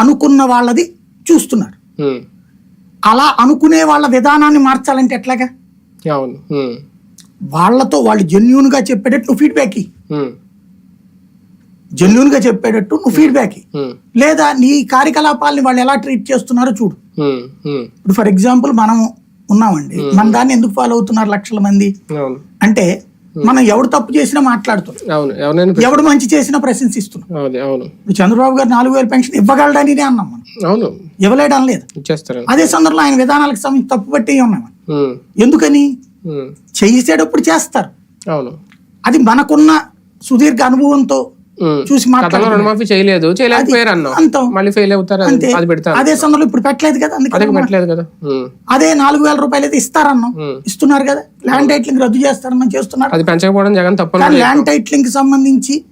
అనుకున్న వాళ్ళది చూస్తున్నారు. అలా అనుకునే వాళ్ళ విధానాన్ని మార్చాలంటే ఎట్లాగా? వాళ్ళతో వాళ్ళు జెన్యున్గా చెప్పేటట్టు నువ్వు ఫీడ్బ్యాక్ జెన్యున్గా చెప్పేటట్టు నువ్వు ఫీడ్బ్యాక్ లేదా నీ కార్యకలాపాలని వాళ్ళు ఎలా ట్రీట్ చేస్తున్నారో చూడు. ఇప్పుడు ఫర్ ఎగ్జాంపుల్ మనం ఉన్నామండి. మన దాన్ని ఎందుకు ఫాలో అవుతున్నారు లక్షల మంది? అంటే మనం ఎవడు తప్పు చేసినా మాట్లాడుతున్నాం. ఎవడు మంచి చేసినా ప్రశంసిస్తున్నాం. చంద్రబాబు గారు నాలుగు వేల పెన్షన్ ఇవ్వగలడని అన్నాం మనం. అవును. ఇవ్వలేడం లేదు ఇచ్చేస్తారు. అదే సందర్భంలో ఆయన విధానాలకు సంబంధించి తప్పు పట్టి ఉన్నాం ఎందుకని? చేసేటప్పుడు చేస్తారు. అవును. అది మనకున్న సుదీర్ఘ అనుభవంతో. చూసి రుణమాఫీ చేయలేదు. చేయలేకపోయారు అన్నాం. మళ్ళీ ఫెయిల్ అవుతారు అది- పెడతారు. అదే సందర్భంలో ఇప్పుడు పెట్టలేదు కదా అదే అందుకని పెట్టలేదు కదా. అదే నాలుగు వేల రూపాయలు అయితే ఇస్తారన్నాం. ఇస్తున్నారు కదా. ల్యాండ్ టైట్లింగ్ రద్దు చేస్తారని చేస్తున్నారు. అది పెంచకపోవడం జగన్ తప్పని కానీ ల్యాండ్ టైట్లింగ్ సంబంధించి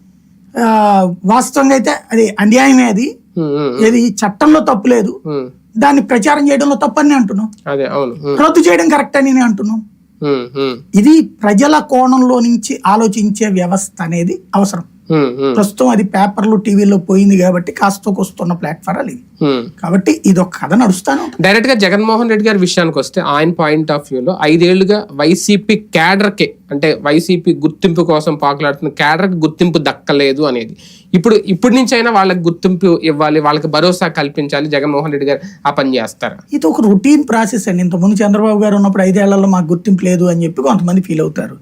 వాస్తవంగా అయితే అది అన్యాయమే అది. ఏది చట్టంలో తప్పు లేదు. దాన్ని ప్రచారం చేయడంలో తప్పని అంటున్నాం. రద్దు చేయడం కరెక్ట్ అని నేను అంటున్నాం. ఇది ప్రజల కోణంలో నుంచి ఆలోచించే వ్యవస్థ అనేది అవసరం. ప్రస్తుతం అది పేపర్లు టీవీలో పోయింది కాబట్టి కాస్త వస్తున్న ప్లాట్ఫారాలు ఇది ఉమ్. కాబట్టి ఇది ఒక కథ నడుస్తాను. డైరెక్ట్గా జగన్మోహన్ రెడ్డి గారి విషయానికి వస్తే ఆయన పాయింట్ ఆఫ్ వ్యూలో ఐదేళ్ళుగా వైసీపీ క్యాడర్ కే అంటే వైసీపీ గుర్తింపు కోసం పాకులాడుతున్న క్యాడర్ గుర్తింపు దక్కలేదు అనేది. ఇప్పుడు ఇప్పటి నుంచి అయినా వాళ్ళకి గుర్తింపు ఇవ్వాలి వాళ్ళకి భరోసా కల్పించాలి జగన్మోహన్ రెడ్డి గారు ఆ పని చేస్తారా? ఇది ఒక రొటీన్ ప్రాసెస్ అండి. ఇంతకుముందు చంద్రబాబు గారు ఉన్నప్పుడు ఐదేళ్ళలో మాకు గుర్తింపు లేదు అని చెప్పి కొంతమంది ఫీల్ అవుతారు.